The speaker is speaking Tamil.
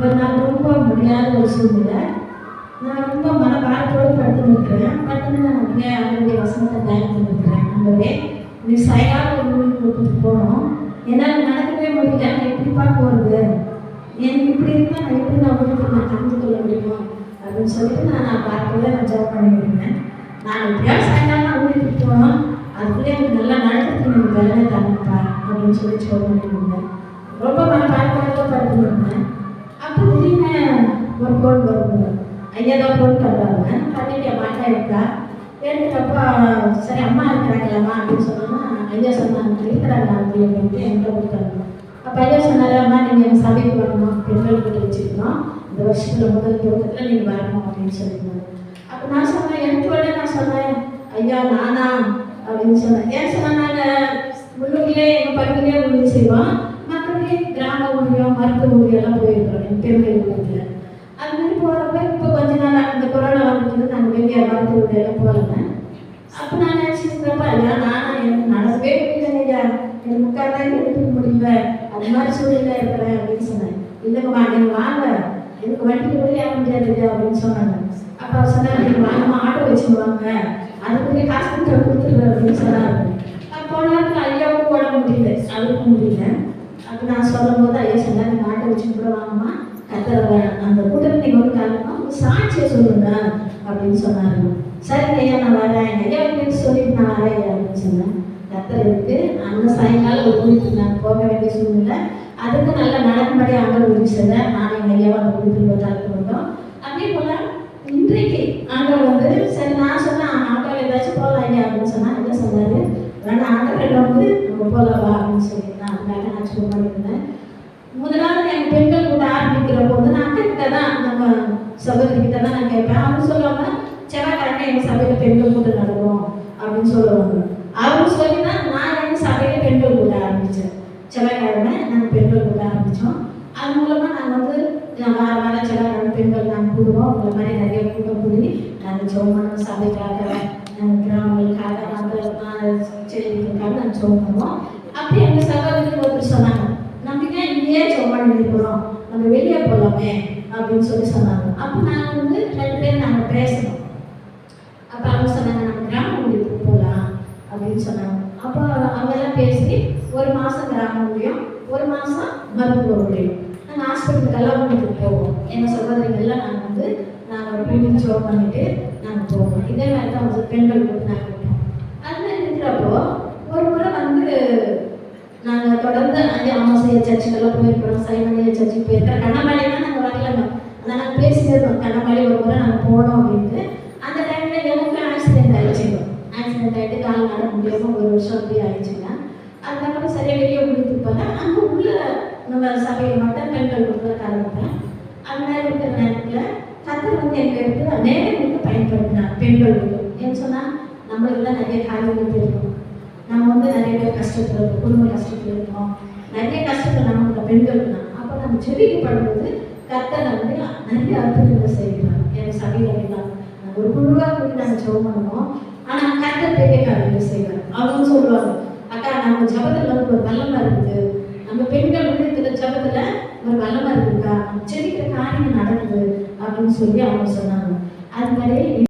ஒரு நாள் ரொம்ப முடியாத ஒரு சூழ்நிலை. நான் ரொம்ப மனபாரத்தோடு படுத்து நிற்கிறேன் படுத்து நான் அப்படியே அவருடைய வசனத்தை தியானித்து நிற்கிறேன் நம்மளே நீ சைடாக ஒரு ஊருக்கு கொடுத்துட்டு போனோம் என்னால் நடக்கவே முடியல. நான் எப்படிப்பா போகிறது எனக்கு இப்படி இருந்தால் நான் எப்படி நான் உங்களுக்கு நான் தெரிஞ்சு கொள்ள முடியும்? அப்படின்னு சொல்லிட்டு நான் நான் பார்க்கல நான் ஜாப் பண்ணியிருந்தேன் நான் எப்படியாவது சாயங்காலம் நான் ஊருக்கு போனோம் அதுக்குள்ளே எனக்கு நல்லா நடக்கிறதுக்கு எனக்கு வேலை தரப்பா அப்படின்னு சொல்லி சொல்ல முடியுங்க ஏதோ தான் ஃபோன் பண்ணுறாங்க பண்ணிட்டு என் மாட்டா இருக்கா? எடுத்துட்டப்போ சரி அம்மா இருக்கிறாங்களாம்மா அப்படின்னு சொன்னோம்னா ஐயா சொன்னாங்க இருக்கிறாங்க அப்படி அப்படின்ட்டு என்கிட்ட கொடுத்தாங்க. அப்போ ஐயா சொன்னாரம்மா நீங்கள் எங்கள் சபைக்கு வரணும் பெண்கள் கிட்ட வச்சுருக்கோம் இந்த வருஷத்தில் முதல் துவக்கத்தில் நீங்கள் வரணும் அப்படின்னு சொல்லியிருந்தாங்க அப்போ நான் சொன்னேன் எனக்கு உடனே நான் சொன்னேன். ஐயா நானா? அப்படின்னு சொன்னேன். ஏன் சொன்னாங்க? உள்ளூர்லேயே எங்கள் பகுதியிலே உதவி செய்வோம் மற்றபடி கிராம ஊழியம் மருத்துவ ஊழியெல்லாம் போயிருக்கிறோம். என் பெண்கள் ஊழியத்தில் அது மாதிரி போகிறப்ப இப்போ கொஞ்ச நாள் அந்த கொரோனா வந்துட்டு நாங்கள் போகிறேன் அப்போ நான் நினச்சிருக்கிறப்ப எல்லாம் நானா எனக்கு நடக்கவே முடியலையா ஐயா. எனக்கு தான் எடுத்துக்க முடியல. அது மாதிரி சூழ்நிலை இருக்கிறேன் அப்படின்னு சொன்னேன். இல்லைங்கம்மா நீங்கள் வாங்க. எனக்கு வண்டி கூட ஏற முடியாது அப்படின்னு சொன்னாங்க. அப்போ அவர் சொன்னார் நீங்கள் வாங்கம்மா ஆட்டோ வச்சுருவாங்க. அதுக்குரிய ஹாஸ்பிட்டல் கொடுத்துருவேன் அப்படின்னு சொன்னாங்க அப்போ போன நேரத்தில் ஐயாவுக்கும் உடம்பு முடியல. அவருக்கும் முடியல. அப்போ நான் சொல்லும் போது ஐயா சொன்னார் நீங்கள் ஆட்டோ வச்சு கூட வாங்கம்மா. கத்த அந்த கூட்டத்தை நீங்கள் வந்து காரணமா சாட்சியை சொல்லுங்க. அப்படின்னு சொன்னாங்க சரிங்க ஐயா நான் வரேன்? ஐயா அப்படின்னு சொல்லிட்டு நான் வரேன் அப்படின்னு சொன்னேன். கத்தர் இருக்கு அந்த சாயங்காலம் ஒரு குறிப்பு நான் போக வேண்டிய சூழ்நிலை. அதுக்கு நல்ல நடக்கும்படி ஆண்டவர் உதவி நான் எங்கள் ஐயாவை அந்த குறிப்பில் பார்த்து வந்தோம் அதே போல் இன்றைக்கு ஆண்டவர் வந்து சரி நான் சொன்னேன் ஆட்டோவில் ஏதாச்சும் போகலாம் ஐயா அப்படின்னு சொன்னால் என்ன சொன்னாரு? வேணா ஆட்டோவில் வந்து நம்ம போகலாம் வா அப்படின்னு சொல்லி நான் அதுக்காக நான் சும்மா பண்ணியிருந்தேன் முதலாவது எங்கள் பெண்கள் கூட ஆரம்பிக்கிற போது நான் அக்கா கிட்ட தான் நம்ம சகோதரிக்கிட்ட தான் நான் கேட்பேன். அவங்க சொல்லுவாங்க செவ்வாய்க்கிழமை எங்கள் சபையில் பெண்கள் கூட நடக்கும் அப்படின்னு சொல்லுவாங்க. அவங்க சொல்லி தான் நான் எங்கள் சபையில் பெண்கள் கூட்ட ஆரம்பித்தேன் செவ்வாய்க்கிழமை நாங்கள் பெண்கள் கூட்ட ஆரம்பித்தோம் அது மூலமாக நாங்கள் வந்து நான் வார வாரம் செவ்வாய்க்கிழமை பெண்கள் நாங்கள் கூடுவோம். உங்களை மாதிரி நிறைய கூட்டம் கூடி நாங்கள் சோமான சபைக்காக நாங்கள் கிராமங்களுக்காக நாங்கள் செடிகளுக்காக நாங்கள் சோம் பண்ணுவோம். அப்படி எங்கள் சகோதரி ஒருத்தர் சொன்னாங்க நம்பிக்கை இங்கேயே சோமன் இருக்கிறோம் நம்ம வெளியே போகலாமே அப்படின்னு சொல்லி சொன்னாங்க. அப்போ நாங்கள் வந்து ரெண்டு பேரும் நாங்கள் பேசணும். அப்போ அவங்க சொன்னாங்க நம்ம கிராம ஊழியத்துக்கு போகலாம் அப்படின்னு சொன்னாங்க. அப்போ அவங்கெல்லாம் பேசி ஒரு மாதம் கிராம ஊழியம் ஒரு மாதம் மருத்துவ ஊழியம் நாங்கள் ஹாஸ்பிட்டலுக்கெல்லாம் உங்களுக்கு போவோம். எங்கள் சகோதரிகள்லாம் நாங்கள் வந்து நாங்கள் ஒரு மீட்டிங் ஷோ பண்ணிட்டு நாங்கள் போவோம். இதே மாதிரி தான் வந்து பெண்கள் நாங்கள் இருப்போம் அது மாதிரி இருக்கிறப்போ ஒரு முறை வந்து நாங்கள் தொடர்ந்து அங்கே ஆமாசைய சர்ச்சுக்கெல்லாம் போயிருக்கிறோம் சைமனிய சர்ச்சுக்கு போயிருக்கிறோம். கண்ணமாடி நாங்கள் வரலங்க. ஆனால் நாங்கள் பேசியிருந்தோம் கண்ணமாடி ஒரு முறை நாங்கள் போனோம் அப்படின்ட்டு. அந்த டைமில் எனக்கு ஆக்சிடென்ட் ஆயிடுச்சுங்க. ஆக்சிடென்ட் ஆகிட்டு கால் நட முடியாமல் ஒரு வருஷம் அப்படியே ஆயிடுச்சுங்க. அதுக்கப்புறம் சரியாக வெளியே முடித்து போனேன் அங்கே உள்ள நம்ம சபையில் மட்டும் பெண்கள் கொடுக்குற காரணத்தில் அந்த இருக்கிற நேரத்தில் கத்தர் வந்து எனக்கு எடுத்து நேரங்களுக்கு பயன்படுத்தினார். பெண்களுக்கு ஏன்னு சொன்னால் நம்மளுக்கு தான் நிறைய காரியங்கள் தெரியும். நம்ம வந்து நிறைய பேர் கஷ்டத்தில் இருக்கோம் குடும்ப கஷ்டத்தில் இருக்கோம். நிறைய கஷ்டத்தில் நமக்கு பெண்களுக்கு தான் அப்போ நம்ம செவிக்கப்படும்போது கத்தனை வந்து நிறைய அற்புதங்களை செய்கிறாங்க என் சபையில் எல்லாம் ஒரு குழுவாக கூட நாங்கள் ஜெபம் பண்ணுவோம். ஆனால் கர்த்தர் பெரிய காரியங்களை அவங்க சொல்லுவாங்க அக்கா நம்ம ஜபத்தில் வந்து ஒரு வல்லமாக இருக்குது. நம்ம பெண்கள் வந்து இந்த ஜபத்தில் ஒரு வல்லமாக இருக்குக்கா. செடிக்கிற காரியம் நடக்குது. அப்படின்னு சொல்லி அவங்க சொன்னாங்க. அது மாதிரி